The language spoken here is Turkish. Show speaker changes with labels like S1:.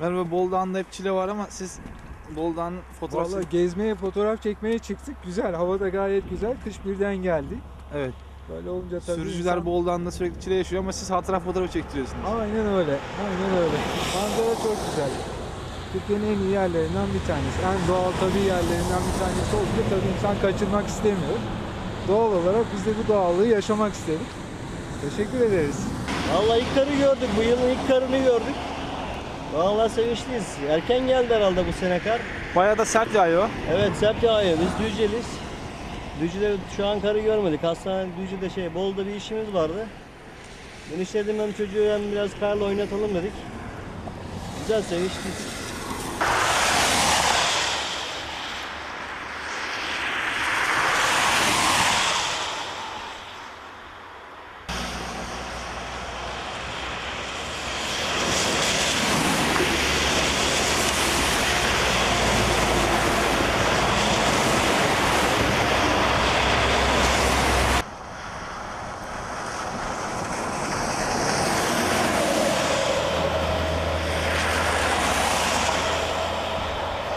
S1: Merhaba Boldağ'ında hep çile var ama siz Boldağ'ın fotoğraf
S2: Vallahi gezmeye, fotoğraf çekmeye çıktık. Güzel, hava da gayet güzel. Kış birden geldi.
S1: Evet.
S2: Böyle olunca tabii
S1: Sürücüler
S2: insan-
S1: Boldağ'ında sürekli çile yaşıyor ama siz hatıra fotoğrafı çektiriyorsunuz.
S2: Aynen öyle, aynen öyle. Manzara çok güzel. Türkiye'nin en iyi yerlerinden bir tanesi. En doğal tabii yerlerinden bir tanesi olunca tabii insan kaçırmak istemiyor. Doğal olarak biz de bu doğallığı yaşamak istedik. Teşekkür ederiz.
S3: Vallahi ilk karı gördük. Bu yılın ilk karını gördük. Vallahi sevinçliyiz. Erken geldi herhalde bu sene kar.
S1: Bayağı da sert yağıyor.
S3: Evet sert yağıyor. Biz Düzce'liyiz. Düzce'de şu an karı görmedik. Hastane Düzce'de şey Bolu'da bir işimiz vardı. Ben işledim hem çocuğu hem biraz karla oynatalım dedik. Güzel sevinçliyiz.